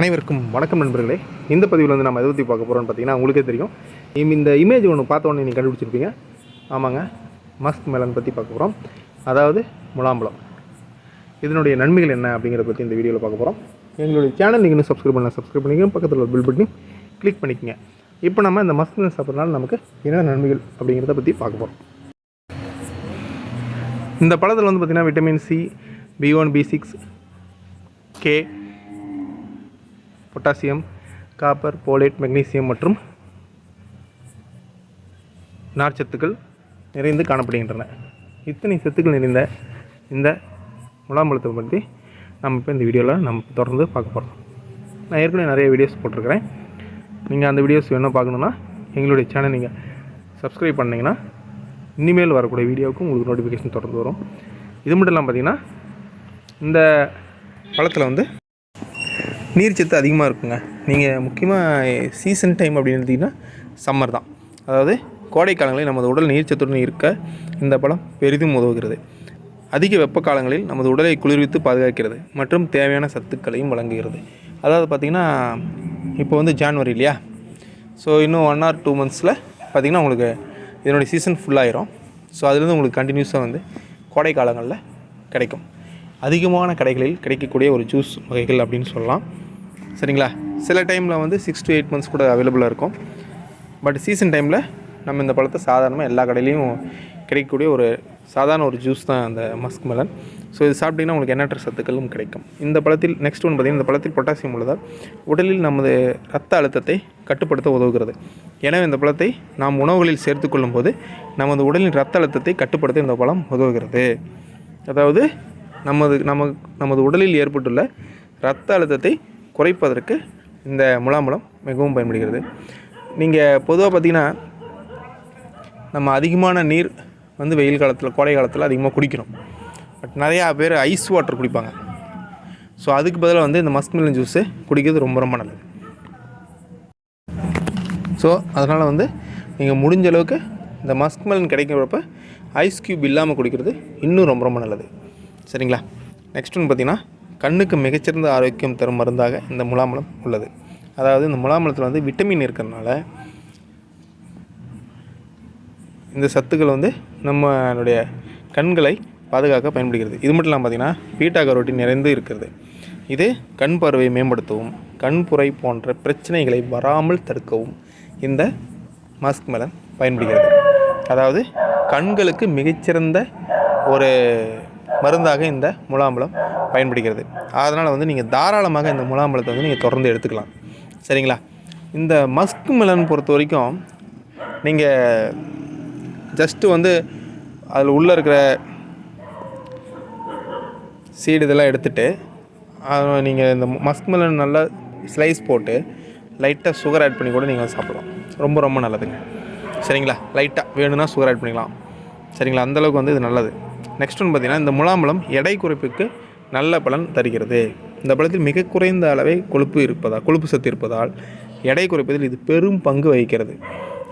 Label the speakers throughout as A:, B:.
A: அனைவருக்கும் வணக்கம் நண்பர்களே. இந்த பதிவில் வந்து நம்ம எதை பற்றி பார்க்க போகிறோம்னு பார்த்தீங்கன்னா உங்களுக்கே தெரியும். இந்த இமேஜ் ஒன்று பார்த்தோன்னே நீங்கள் கண்டுபிடிச்சிருப்பீங்க. ஆமாங்க மஸ்க் மெலன் பற்றி பார்க்க போகிறோம் அதாவது முலாம்பழம். இதனுடைய நன்மைகள் என்ன அப்படிங்கிறத பற்றி இந்த வீடியோவில் பார்க்க போகிறோம் எங்களுடைய சேனல் நீங்கள் இன்னும் சப்ஸ்கிரைப் பண்ணலாம் சப்ஸ்கிரைப் பண்ணிக்கோங்க. பக்கத்தில் உள்ள பில் பட்டனையும் கிளிக் பண்ணிக்கோங்க. இப்போ நம்ம இந்த மஸ்க் மெலன் சாப்பிட்றதுனால நமக்கு என்ன நன்மைகள் அப்படிங்கிறத பற்றி பார்க்க போகிறோம் இந்த பழத்தில் வந்து பார்த்திங்கன்னா vitamin C B one B six K potassium copper folate magnesium மற்றும் நார்ச்சத்துக்கள் நிறைந்து காணப்படுகின்றன. இத்தனை சத்துக்கள் நிறைந்த இந்த முலாம்பழத்தை பற்றி நம்ம இப்போ இந்த வீடியோவில் நம்ம தொடர்ந்து பார்க்க போகிறோம் நான் ஏற்கனவே நிறைய வீடியோஸ் போட்டிருக்கிறேன். நீங்கள் அந்த வீடியோஸ் வேணும் பார்க்கணுன்னா எங்களுடைய சேனல் நீங்கள் சப்ஸ்கிரைப் பண்ணிங்கன்னா இனிமேல் வரக்கூடிய வீடியோவுக்கு உங்களுக்கு நோட்டிஃபிகேஷன் தொடர்ந்து வரும். இது மட்டும் இல்லாமல் பார்த்தீங்கன்னா இந்த பழத்தில் வந்து நீர்ச்சத்து அதிகமாக இருக்குங்க. நீங்கள் முக்கியமாக சீசன் டைம் அப்படின்னு எடுத்திங்கன்னா சம்மர் தான். அதாவது கோடைக்காலங்களில் நமது உடல் நீர்ச்சத்துடன் இருக்க இந்த பழம் பெரிதும் உதவுகிறது. அதிக வெப்ப காலங்களில் நமது உடலை குளிர்வித்து பாதுகாக்கிறது மற்றும் தேவையான சத்துக்களையும் வழங்குகிறது. அதாவது பார்த்திங்கன்னா இப்போ வந்து ஜான்வரி இல்லையா? ஸோ இன்னும் ஒன் ஆர் டூ மந்த்ஸில் பார்த்திங்கன்னா உங்களுக்கு இதனுடைய சீசன் ஃபுல்லாயிரும் ஸோ அதுலேருந்து உங்களுக்கு கண்டினியூஸாக வந்து கோடை காலங்களில் கிடைக்கும். அதிகமான கடைகளில் கிடைக்கக்கூடிய ஒரு ஜூஸ் வகைகள் அப்படின்னு சொல்லலாம். சரிங்களா? சில டைமில் வந்து சிக்ஸ் டு எயிட் மந்த்ஸ் கூட அவைலபிளாக இருக்கும். பட் சீசன் டைமில் நம்ம இந்த பழத்தை சாதாரணமாக எல்லா கடையிலையும் கிடைக்கக்கூடிய ஒரு சாதாரண ஒரு ஜூஸ் தான் அந்த மஸ்க் மெலன் ஸோ இது சாப்பிட்டீங்கன்னா உங்களுக்கு எண்ணற்ற சத்துக்களும் கிடைக்கும். இந்த பழத்தில் நெக்ஸ்ட் ஒன்று பார்த்திங்கன்னா இந்த பழத்தில் பொட்டாசியம் உள்ளதால் உடலில் நமது ரத்த அழுத்தத்தை கட்டுப்படுத்த உதவுகிறது. எனவே இந்த பழத்தை நாம் உணவுகளில் சேர்த்துக்கொள்ளும் போது நமது உடலின் ரத்த அழுத்தத்தை கட்டுப்படுத்த இந்த பழம் உதவுகிறது. அதாவது நமது நமக்கு நமது உடலில் ஏற்பட்டுள்ள இரத்த அழுத்தத்தை குறைப்பதற்கு இந்த முலாம்பழம் மிகவும் பயன்படுகிறது. நீங்கள் பொதுவாக பார்த்தீங்கன்னா நம்ம அதிகமான நீர் வந்து வெயில் காலத்தில் கோடை காலத்தில் அதிகமாக குடிக்கணும் பட் நிறையா பேர் ஐஸ் வாட்டர் குடிப்பாங்க. ஸோ அதுக்கு பதிலாக வந்து இந்த மஸ்க்மெலன் ஜூஸு குடிக்கிறது ரொம்ப ரொம்ப நல்லது. ஸோ அதனால் வந்து நீங்கள் முடிஞ்ச அளவுக்கு இந்த மஸ்க்மெலன் கிடைக்கிறப்ப ஐஸ் க்யூப் இல்லாமல் குடிக்கிறது இன்னும் ரொம்ப ரொம்ப நல்லது. சரிங்களா? நெக்ஸ்ட் ஒன்று பார்த்திங்கன்னா கண்ணுக்கு மிகச்சிறந்த ஆரோக்கியம் தரும் மருந்தாக இந்த முலாம்பழம் உள்ளது. அதாவது இந்த முலாம்பழத்தில் வந்து விட்டமின் இருக்கிறதுனால இந்த சத்துக்கள் வந்து நம்மளுடைய கண்களை பாதுகாக்க பயன்படுகிறது. இது மட்டும் இல்லாமல் பார்த்தீங்கன்னா பீட்டா கரோட்டின் நிறைந்து இருக்கிறது. இது கண் பார்வையை மேம்படுத்தவும் கண்புரை போன்ற பிரச்சனைகளை வராமல் தடுக்கவும் இந்த மாஸ்க் மெலன் பயன்படுகிறது. அதாவது கண்களுக்கு மிகச்சிறந்த ஒரு மருந்தாக இந்த முலாம்பழம் பயன்படுகிறது. அதனால் வந்து நீங்கள் தாராளமாக இந்த முலாம்பழத்தை வந்து நீங்கள் தொடர்ந்து எடுத்துக்கலாம். சரிங்களா? இந்த மஸ்க் மெலன் பொறுத்த வரைக்கும் நீங்கள் ஜஸ்ட்டு வந்து அதில் உள்ளே இருக்கிற சீடு இதெல்லாம் எடுத்துட்டு நீங்கள் இந்த மஸ்க் மெலன் நல்லா ஸ்லைஸ் போட்டு லைட்டாக சுகர் ஆட் பண்ணி கூட நீங்கள் சாப்பிடலாம். ரொம்ப ரொம்ப நல்லதுங்க. சரிங்களா? லைட்டாக வேணும்னா சுகர் ஆட் பண்ணிக்கலாம். சரிங்களா? அந்தளவுக்கு வந்து இது நல்லது. நெக்ஸ்ட் ஒன்று பார்த்தீங்கன்னா இந்த முலாம்பழம் எடை குறைப்புக்கு நல்ல பலன் தருகிறது. இந்த பழத்தில் மிக குறைந்த அளவே கொழுப்பு இருப்பதால் கொழுப்பு சத்து இருப்பதால் எடை குறைப்பதில் இது பெரும் பங்கு வகிக்கிறது.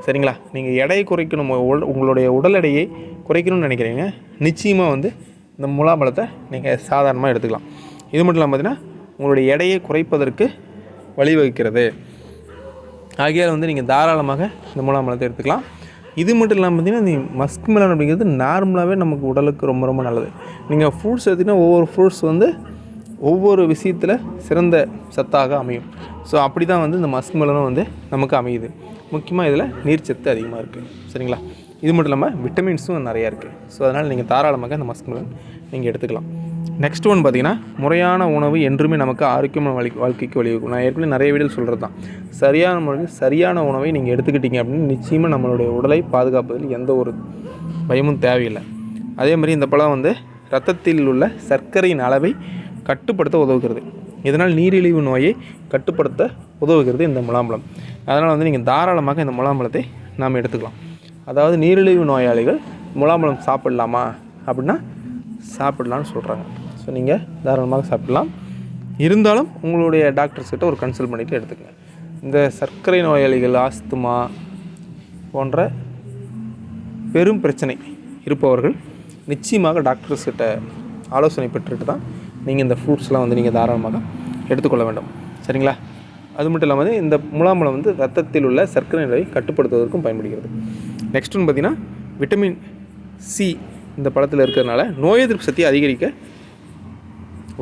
A: சரிங்களா? நீங்கள் எடை குறைக்கணும் உங்களுடைய உடல் எடையை குறைக்கணும்னு நினைக்கிறீங்க. நிச்சயமாக வந்து இந்த முலாம்பழத்தை நீங்கள் சாதாரணமாக எடுத்துக்கலாம். இது மட்டும் இல்லாமல் பார்த்தீங்கன்னா உங்களுடைய எடையை குறைப்பதற்கு வழிவகுக்கிறது. ஆகையால் வந்து நீங்கள் தாராளமாக இந்த முலாம்பழத்தை எடுத்துக்கலாம். இது மட்டும் இல்லாமல் பார்த்தீங்கன்னா இந்த மஸ்க் மெலன் அப்படிங்கிறது நார்மலாகவே நமக்கு உடலுக்கு ரொம்ப ரொம்ப நல்லது. நீங்கள் ஃப்ரூட்ஸ் எடுத்திங்கன்னா ஒவ்வொரு ஃப்ரூட்ஸ் வந்து ஒவ்வொரு விஷயத்தில் சிறந்த சத்தாக அமையும். ஸோ அப்படி தான் வந்து இந்த மஸ்க் மெலனும் வந்து நமக்கு அமையுது. முக்கியமாக இதில் நீர்ச்சத்து அதிகமாக இருக்குது சரிங்களா? இது மட்டும் இல்லாமல் விட்டமின்ஸும் நிறையா இருக்குது ஸோ அதனால் நீங்கள் தாராளமாக இந்த மஸ்க் மெலன் நீங்கள் எடுத்துக்கலாம். நெக்ஸ்ட் ஒன் பார்த்திங்கன்னா முறையான உணவு என்றுமே நமக்கு ஆரோக்கியமான வழி வாழ்க்கைக்கு வழிவகுக்கும் நான் ஏற்கனவே நிறைய வீடியோ சொல்கிறது தான். சரியான முறையில் சரியான உணவை நீங்கள் எடுத்துக்கிட்டீங்க அப்படின்னு நிச்சயமாக நம்மளுடைய உடலை பாதுகாப்பதில் எந்த ஒரு பயமும் தேவையில்லை. அதே மாதிரி இந்த பழம் வந்து ரத்தத்தில் உள்ள சர்க்கரையின் அளவை கட்டுப்படுத்த உதவுகிறது. இதனால் நீரிழிவு நோயை கட்டுப்படுத்த உதவுகிறது இந்த முலாம்பழம். அதனால் வந்து நீங்கள் தாராளமாக இந்த முலாம்பழத்தை நாம் எடுத்துக்கலாம். அதாவது நீரிழிவு நோயாளிகள் முலாம்பழம் சாப்பிட்லாமா அப்படின்னா சாப்பிடலாம்னு சொல்கிறாங்க ஸோ நீங்கள் தாராளமாக சாப்பிடலாம். இருந்தாலும் உங்களுடைய டாக்டர்ஸ்கிட்ட ஒரு கன்சல்ட் பண்ணிவிட்டு எடுத்துக்கங்க. இந்த சர்க்கரை நோயாளிகள் ஆஸ்துமா போன்ற பெரும் பிரச்சனை இருப்பவர்கள் நிச்சயமாக டாக்டர்ஸ்கிட்ட ஆலோசனை பெற்றுட்டு தான் நீங்கள் இந்த ஃப்ரூட்ஸ்லாம் வந்து நீங்கள் தாராளமாக எடுத்துக்கொள்ள வேண்டும். சரிங்களா? அது மட்டும் இல்லாமல் இந்த முலாம்பழம் வந்து ரத்தத்தில் உள்ள சர்க்கரை நிலையை கட்டுப்படுத்துவதற்கும் பயன்படுகிறது. நெக்ஸ்ட் ஒன்று பார்த்தீங்கன்னா விட்டமின் சி இந்த பழத்தில் இருக்கிறதுனால நோய் எதிர்ப்பு சக்தியை அதிகரிக்க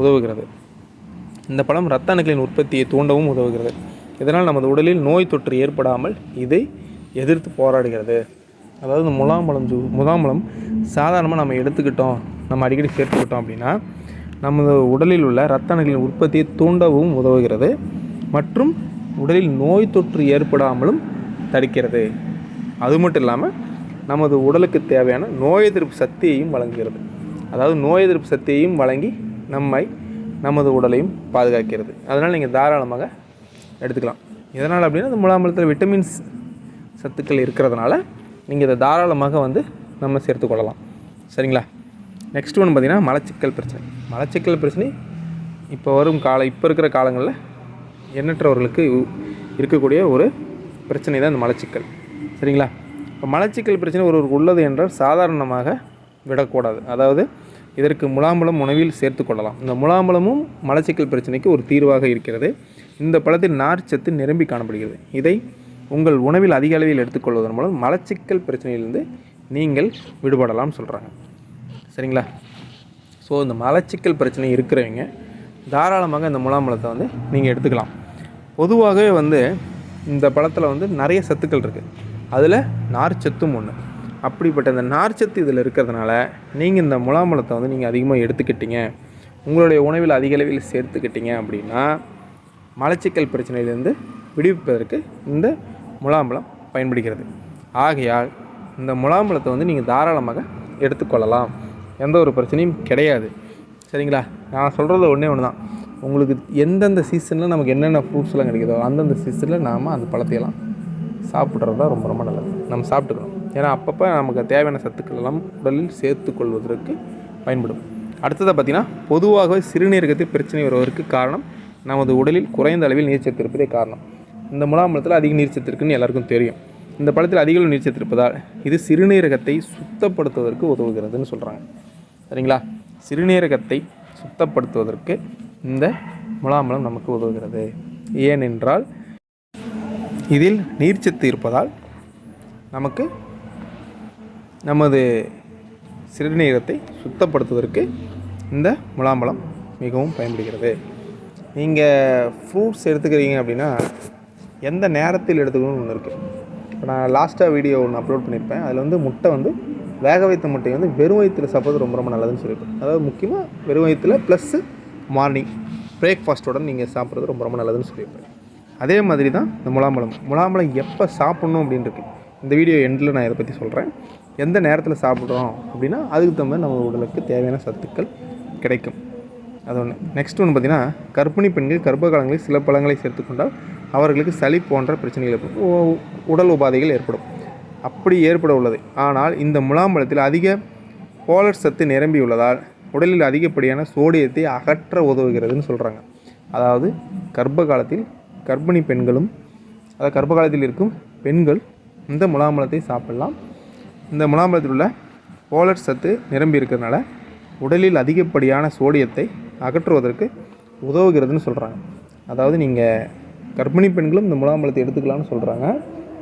A: உதவுகிறது. இந்த பழம் இரத்த அணுக்களின் உற்பத்தியை தூண்டவும் உதவுகிறது. இதனால் நமது உடலில் நோய் தொற்று ஏற்படாமல் இதை எதிர்த்து போராடுகிறது. அதாவது இந்த முலாம்பழம் ஜூ முலாம்பழம் சாதாரணமாக நம்ம எடுத்துக்கிட்டோம் நம்ம அடிக்கடி சேர்த்துக்கிட்டோம் அப்படின்னா நமது உடலில் உள்ள இரத்த அணுக்களின் உற்பத்தியை தூண்டவும் உதவுகிறது. மற்றும் உடலில் நோய் தொற்று ஏற்படாமலும் தடுக்கிறது. அது மட்டும் இல்லாமல் நமது உடலுக்கு தேவையான நோய் எதிர்ப்பு சக்தியையும் வழங்குகிறது. அதாவது நோய் எதிர்ப்பு சக்தியையும் வழங்கி நம்மை நமது உடலையும் பாதுகாக்கிறது. அதனால் நீங்கள் தாராளமாக எடுத்துக்கலாம். எதனால் அப்படின்னா இந்த முலாம்பழத்தில் விட்டமின்ஸ் சத்துக்கள் இருக்கிறதுனால நீங்கள் இதை தாராளமாக வந்து நம்ம சேர்த்துக்கொள்ளலாம் சரிங்களா? நெக்ஸ்ட் ஒன்று பார்த்திங்கன்னா மலச்சிக்கல் பிரச்சனை. மலச்சிக்கல் பிரச்சனை இப்போ வரும் காலம் இப்போ இருக்கிற காலங்களில் எண்ணற்றவர்களுக்கு இருக்கக்கூடிய ஒரு பிரச்சனை தான் இந்த மலச்சிக்கல். சரிங்களா? இப்போ மலச்சிக்கல் பிரச்சனை ஒருவருக்கு உள்ளது என்றால் சாதாரணமாக விடக்கூடாது. அதாவது இதற்கு முலாம்பழம் உணவில் சேர்த்து கொள்ளலாம். இந்த முலாம்பழமும் மலச்சிக்கல் பிரச்சனைக்கு ஒரு தீர்வாக இருக்கிறது. இந்த பழத்தில் நார்ச்சத்து நிரம்பி காணப்படுகிறது. இதை உங்கள் உணவில் அதிக அளவில் எடுத்துக்கொள்வதன் மூலம் மலச்சிக்கல் பிரச்சனையிலிருந்து நீங்கள் விடுபடலாம்னு சொல்கிறாங்க சரிங்களா? ஸோ இந்த மலச்சிக்கல் பிரச்சனை இருக்கிறவங்க தாராளமாக இந்த முலாம்பழத்தை வந்து நீங்கள் எடுத்துக்கலாம். பொதுவாகவே வந்து இந்த பழத்தில் வந்து நிறைய சத்துக்கள் இருக்குது அதில் நார்ச்சத்தும் ஒன்று அப்படிப்பட்ட இந்த நார்ச்சத்து இதில் இருக்கிறதுனால நீங்கள் இந்த முலாம்பழத்தை வந்து நீங்கள் அதிகமாக எடுத்துக்கிட்டீங்க. உங்களுடைய உணவில் அதிக அளவில் சேர்த்துக்கிட்டீங்க அப்படின்னா மலச்சிக்கல் பிரச்சனையிலேருந்து விடுவிப்பதற்கு இந்த முலாம்பழம் பயன்படுகிறது. ஆகையால் இந்த முலாம்பழத்தை வந்து நீங்கள் தாராளமாக எடுத்துக்கொள்ளலாம். எந்த ஒரு பிரச்சனையும் கிடையாது. சரிங்களா? நான் சொல்கிறது ஒன்றே ஒன்று தான் உங்களுக்கு எந்தெந்த சீசனில் நமக்கு என்னென்ன ஃப்ரூட்ஸ்லாம் கிடைக்குதோ அந்தந்த சீசனில் நாம் அந்த பழத்தையெல்லாம் சாப்பிட்றது தான் ரொம்ப ரொம்ப நல்லது. நம்ம சாப்பிட்டுக்கணும். ஏன்னா அப்பப்போ நமக்கு தேவையான சத்துக்கள் எல்லாம் உடலில் சேர்த்துக்கொள்வதற்கு பயன்படும். அடுத்ததாக பார்த்தீங்கன்னா பொதுவாகவே சிறுநீரகத்தில் பிரச்சனை வருவதற்கு காரணம் நமது உடலில் குறைந்த அளவில் நீர்ச்சத்து இருப்பதே காரணம். இந்த முலாம்பழத்தில் அதிக நீர்ச்சத்து இருக்குன்னு எல்லாருக்கும் தெரியும். இந்த பழத்தில் அதிக அளவு நீர்ச்சத்து இருப்பதால் இது சிறுநீரகத்தை சுத்தப்படுத்துவதற்கு உதவுகிறதுன்னு சொல்கிறாங்க சரிங்களா? சிறுநீரகத்தை சுத்தப்படுத்துவதற்கு இந்த முலாம்பழம் நமக்கு உதவுகிறது. ஏனென்றால் இதில் நீர்ச்சத்து இருப்பதால் நமக்கு நமது சிறுநீரத்தை சுத்தப்படுத்துவதற்கு இந்த முலாம்பழம் மிகவும் பயன்படுகிறது. நீங்கள் ஃப்ரூட்ஸ் எடுத்துக்கிறீங்க அப்படின்னா எந்த நேரத்தில் எடுத்துக்கணும்னு ஒன்று இருக்குது இப்போ நான் லாஸ்ட்டாக வீடியோ ஒன்று அப்லோட் பண்ணியிருப்பேன் அதில் வந்து முட்டை வந்து வேக வைத்த முட்டையை வந்து வெறும் வயிற்றில் சாப்பிட்றது ரொம்ப ரொம்ப நல்லதுன்னு சொல்லியிருப்பேன் அதாவது முக்கியமாக வெறும் வயிற்றில் ப்ளஸ்ஸு மார்னிங் பிரேக்ஃபாஸ்ட்டோட நீங்கள் சாப்பிட்றது ரொம்ப ரொம்ப நல்லதுன்னு சொல்லியிருப்பேன் அதே மாதிரி தான் இந்த முலாம்பழம் முலாம்பழம் எப்போ சாப்பிட்ணும் அப்படின்னு இருக்குது இந்த வீடியோ எண்டில் நான் இதை பற்றி சொல்கிறேன் எந்த நேரத்தில் சாப்பிட்றோம் அப்படின்னா அதுக்கு தகுந்த மாதிரி நம்ம உடலுக்கு தேவையான சத்துக்கள் கிடைக்கும். அது ஒன்று நெக்ஸ்ட் ஒன்று பார்த்தீங்கன்னா கர்ப்பிணி பெண்கள் கர்ப்ப காலங்களில் சில பழங்களை சேர்த்துக்கொண்டால் அவர்களுக்கு சளி போன்ற பிரச்சனைகள் ஏற்படும். உ- உடல் உபாதைகள் ஏற்படும். அப்படி ஏற்பட உள்ளது. ஆனால் இந்த முலாம்பழத்தில் அதிக போலர் சத்து நிரம்பியுள்ளதால் உடலில் அதிகப்படியான சோடியத்தை அகற்ற உதவுகிறதுன்னு சொல்கிறாங்க அதாவது கர்ப்ப காலத்தில் கர்ப்பிணி பெண்களும் அதாவது கர்ப்ப காலத்தில் இருக்கும் பெண்கள் இந்த முலாம்பழத்தை சாப்பிடலாம். இந்த முலாம்பழத்தில் உள்ள போலர் சத்து நிரம்பி இருக்கிறதுனால உடலில் அதிகப்படியான சோடியத்தை அகற்றுவதற்கு உதவுகிறதுன்னு சொல்கிறாங்க அதாவது நீங்கள் கர்ப்பிணி பெண்களும் இந்த முலாம்பழத்தை எடுத்துக்கலாம்னு சொல்கிறாங்க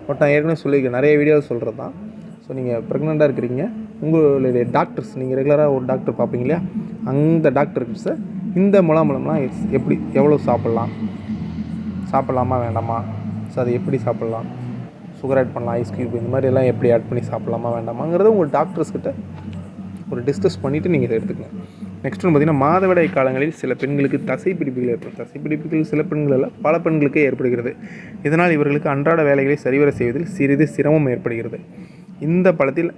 A: பட் நான் ஏற்கனவே சொல்லியிருக்கேன் நிறைய வீடியோவில் சொல்கிறது தான் ஸோ நீங்கள் ப்ரெக்னெண்ட்டாக இருக்கிறீங்க உங்களுடைய டாக்டர்ஸ் நீங்கள் ரெகுலராக ஒரு டாக்டர் பார்ப்பீங்க இல்லையா? அந்த டாக்டர்ஸை இந்த முலாம்பழம்லாம் எப்படி எவ்வளோ சாப்பிட்லாம்? சாப்பிட்லாமா வேண்டாமா? ஸோ அதை எப்படி சாப்பிட்லாம்? சுகர் ஆட் பண்ணலாம் ஐஸ் க்யூப் இந்த மாதிரி எல்லாம் எப்படி ஆட் பண்ணி சாப்பிட்லாமா வேண்டாமாங்கிறத உங்கள் டாக்டர்ஸ் கிட்ட ஒரு டிஸ்கஸ் பண்ணிவிட்டு நீங்கள் இதை எடுத்துக்கங்க. நெக்ஸ்ட் ஒன்று பார்த்தீங்கன்னா மாதவிடாய் காலங்களில் சில பெண்களுக்கு தசைப்பிடிப்புகள் ஏற்படும். தசைப்பிடிப்புகள் சில பெண்கள் பல பெண்களுக்கே ஏற்படுகிறது. இதனால் இவர்களுக்கு அன்றாட வேலைகளை சரிவர செய்வதில் சிறிது சிரமம் ஏற்படுகிறது. இந்த பழத்தில்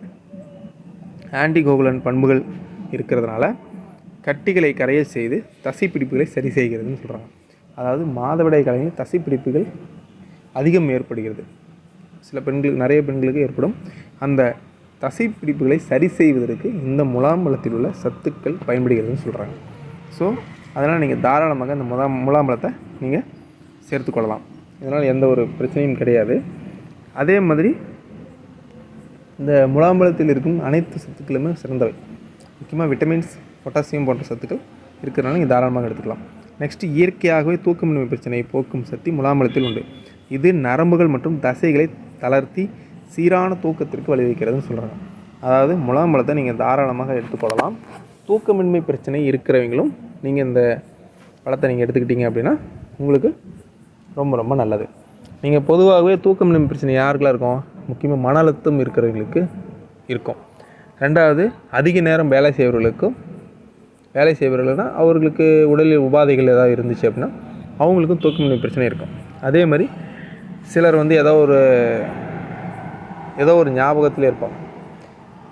A: ஆன்டிகோகுலன் பண்புகள் இருக்கிறதுனால கட்டிகளை கரைய செய்து தசைப்பிடிப்புகளை சரி செய்கிறதுன்னு சொல்கிறாங்க அதாவது மாதவிடாய் காலங்களில் தசைப்பிடிப்புகள் அதிகம் ஏற்படுகிறது. சில பெண்களுக்கு நிறைய பெண்களுக்கு ஏற்படும். அந்த தசைப்பிடிப்புகளை சரி செய்வதற்கு இந்த முலாம்பழத்தில் உள்ள சத்துக்கள் பயன்படுகிறதுன்னு சொல்கிறாங்க ஸோ அதனால் நீங்கள் தாராளமாக இந்த முதா முலாம்பழத்தை நீங்கள் சேர்த்துக்கொள்ளலாம் இதனால் எந்த ஒரு பிரச்சனையும் கிடையாது. அதே மாதிரி இந்த முலாம்பழத்தில் இருக்கும் அனைத்து சத்துக்களுமே சிறந்தவை. முக்கியமாக விட்டமின்ஸ் பொட்டாசியம் போன்ற சத்துக்கள் இருக்கிறனால நீங்கள் தாராளமாக எடுத்துக்கலாம். நெக்ஸ்ட் இயற்கையாகவே தூக்கமின்மை பிரச்சனையை போக்கும் சக்தி முலாம்பழத்தில் உண்டு. இது நரம்புகள் மற்றும் தசைகளை தளர்த்தி சீரான தூக்கத்திற்கு வழிவகுக்கிறதுன்னு சொல்கிறாங்க அதாவது முலாம்பழத்தை நீங்கள் தாராளமாக எடுத்துக்கொள்ளலாம் தூக்கமின்மை பிரச்சனை இருக்கிறவங்களும் நீங்கள் இந்த பழத்தை நீங்கள் எடுத்துக்கிட்டீங்க அப்படின்னா உங்களுக்கு ரொம்ப ரொம்ப நல்லது. நீங்கள் பொதுவாகவே தூக்கமின்மை பிரச்சனை யாருக்கெல்லாம் இருக்கும்? முக்கியமாக மன அழுத்தம் இருக்கிறவங்களுக்கு இருக்கும். ரெண்டாவது அதிக நேரம் வேலை செய்கிறவர்களுக்கும் வேலை செய்பவர்கள்னா அவர்களுக்கு உடலில் உபாதைகள் ஏதாவது இருந்துச்சு அப்படின்னா அவங்களுக்கும் தூக்கமின்மை பிரச்சனை இருக்கும். அதே மாதிரி சிலர் வந்து ஏதோ ஒரு ஏதோ ஒரு ஞாபகத்தில் இருப்பாங்க.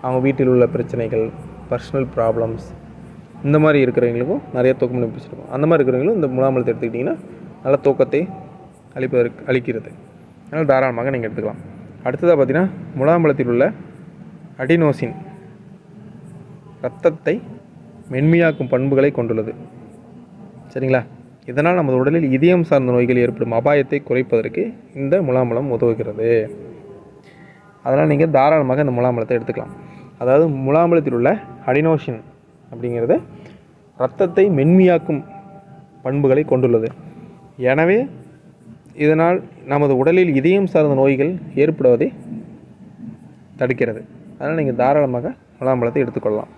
A: அவங்க வீட்டில் உள்ள பிரச்சனைகள் பர்சனல் ப்ராப்ளம்ஸ் இந்த மாதிரி இருக்கிறவங்களுக்கும் நிறைய தூக்கமின்மை பிரச்சனை இருக்கும். அந்த மாதிரி இருக்கிறவங்களும் இந்த முலாமலத்தை எடுத்துக்கிட்டிங்கன்னா நல்ல தூக்கத்தை அளிப்பதற்கு அளிக்கிறது. அதனால் தாராளமாக நீங்கள் எடுத்துக்கலாம். அடுத்ததாக பார்த்தீங்கன்னா முலாம்பழத்தில் உள்ள அடினோசின் ரத்தத்தை மென்மையாக்கும் பண்புகளை கொண்டுள்ளது. சரிங்களா? இதனால் நமது உடலில் இதயம் சார்ந்த நோய்கள் ஏற்படும் அபாயத்தை குறைப்பதற்கு இந்த முலாம்பழம் உதவுகிறது. அதனால் நீங்கள் தாராளமாக இந்த முலாம்பழத்தை எடுத்துக்கலாம். அதாவது முலாம்பழத்தில் உள்ள அடினோஷின் அப்படிங்கிறது இரத்தத்தை மென்மையாக்கும் பண்புகளை கொண்டுள்ளது. எனவே இதனால் நமது உடலில் இதயம் சார்ந்த நோய்கள் ஏற்படுவதை தடுக்கிறது. அதனால் நீங்கள் தாராளமாக முலாம்பழத்தை எடுத்துக்கொள்ளலாம்.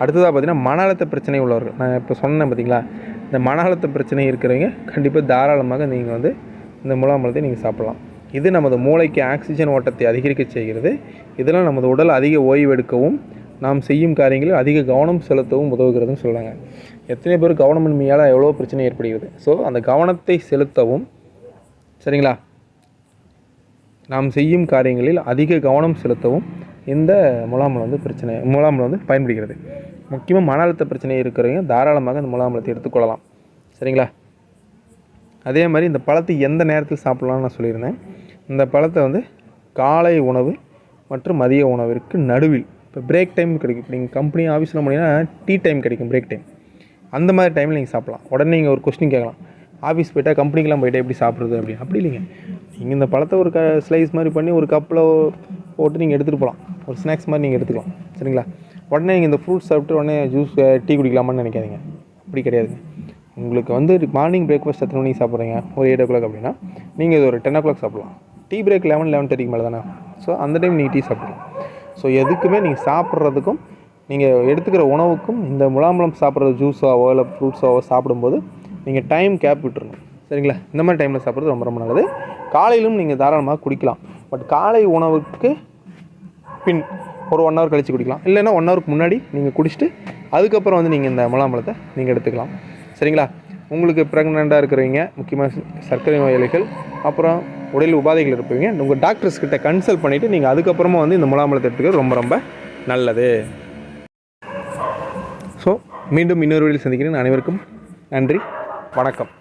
A: அடுத்ததாக பார்த்தீங்கன்னா மன அழுத்த பிரச்சனை உள்ளவர்கள். நான் இப்போ சொன்னேன் பார்த்தீங்களா இந்த மன அழுத்த பிரச்சனை இருக்கிறவங்க கண்டிப்பாக தாராளமாக நீங்கள் வந்து இந்த முலாம்பழத்தை நீங்கள் சாப்பிடலாம். இது நமது மூளைக்கு ஆக்சிஜன் ஓட்டத்தை அதிகரிக்க செய்கிறது. இதெல்லாம் நமது உடல் அதிக ஓய்வெடுக்கவும் நாம் செய்யும் காரியங்களில் அதிக கவனம் செலுத்தவும் உதவுகிறதுன்னு சொல்கிறாங்க எத்தனை பேர் கவனமின்மையால் எவ்வளோ பிரச்சனை ஏற்படுகிறது? ஸோ அந்த கவனத்தை செலுத்தவும் சரிங்களா? நாம் செய்யும் காரியங்களில் அதிக கவனம் செலுத்தவும் இந்த முலாம்பழம் வந்து பிரச்சனை முலாம்பழம் வந்து பயன்படுகிறது. முக்கியமாக மன அழுத்த பிரச்சனை இருக்கிறவங்க தாராளமாக இந்த முலாம்பழத்தை எடுத்துக்கொள்ளலாம். சரிங்களா? அதே மாதிரி இந்த பழத்தை எந்த நேரத்தில் சாப்பிட்லாம்னு நான் சொல்லியிருந்தேன். இந்த பழத்தை வந்து காலை உணவு மற்றும் மதிய உணவிற்கு நடுவில் இப்போ பிரேக் டைம் கிடைக்கும். இப்போ நீங்கள் கம்பெனி ஆஃபீஸில் போனீங்கன்னா டீ டைம் கிடைக்கும் பிரேக் டைம் அந்த மாதிரி டைமில் நீங்கள் சாப்பிட்லாம். உடனே நீங்கள் ஒரு கொஸ்டின் கேட்கலாம். ஆஃபீஸ் போயிட்டால் கம்பெனிக்கெலாம் போயிட்டால் எப்படி சாப்பிட்றது அப்படி அப்படி இல்லைங்க. நீங்கள் இந்த பழத்தை ஒரு க ஸ்லைஸ் மாதிரி பண்ணி ஒரு கப்பில் போட்டு நீங்கள் எடுத்துகிட்டு போகலாம் ஒரு ஸ்நாக்ஸ் மாதிரி நீங்கள் எடுத்துக்கலாம். சரிங்களா? உடனே நீங்கள் இந்த ஃப்ரூட்ஸ் சாப்பிட்டு உடனே ஜூஸ் டீ குடிக்கலாமான்னு நினைக்காதீங்க. அப்படி கிடையாதுங்க உங்களுக்கு வந்து மார்னிங் பிரேக்ஃபாஸ்ட் எத்தனை மணிக்கு சாப்பிட்றீங்க? ஒரு எயிட் ஓ கிளாக் அப்படின்னா நீங்கள் இது ஒரு டென் ஓ கிளாக் சாப்பிட்லாம் டீ பிரேக் லெவன் லெவன் தேர்ட்டிக்கு மேலே தானே? ஸோ அந்த டைம் நீங்கள் டீ சாப்பிடலாம். ஸோ எதுக்குமே நீங்கள் சாப்பிட்றதுக்கும் நீங்கள் எடுத்துக்கிற உணவுக்கும் இந்த முலாம்பழம் சாப்பிட்றது ஜூஸாவோ இல்லை ஃப்ரூட்ஸாவோ சாப்பிடும்போது நீங்கள் டைம் கேப் விட்டுருங்க சரிங்களா? இந்த மாதிரி டைமில் சாப்பிட்றது ரொம்ப ரொம்ப நல்லது. காலையிலும் நீங்கள் தாராளமாக குடிக்கலாம். பட் காலை உணவுக்கு பின் ஒரு ஒன் ஹவர் கழித்து குடிக்கலாம். இல்லைன்னா ஒன் ஹவருக்கு முன்னாடி நீங்கள் குடிச்சிட்டு அதுக்கப்புறம் வந்து நீங்கள் இந்த முலாம்பழத்தை நீங்கள் எடுத்துக்கலாம். சரிங்களா? உங்களுக்கு ப்ரெக்னெண்ட்டாக இருக்கிறவங்க முக்கியமாக சர்க்கரை நோயாளிகள் அப்புறம் உடல் உபாதைகள் இருப்பீங்க உங்கள் டாக்டர்ஸ் கிட்ட கன்சல்ட் பண்ணிவிட்டு நீங்கள் அதுக்கப்புறமா வந்து இந்த முலாம்பழத்தை எடுத்துக்கிறது ரொம்ப ரொம்ப நல்லது. ஸோ மீண்டும் இன்னொரு வழியில் சந்திக்கிறேன். அனைவருக்கும் நன்றி. வணக்கம்.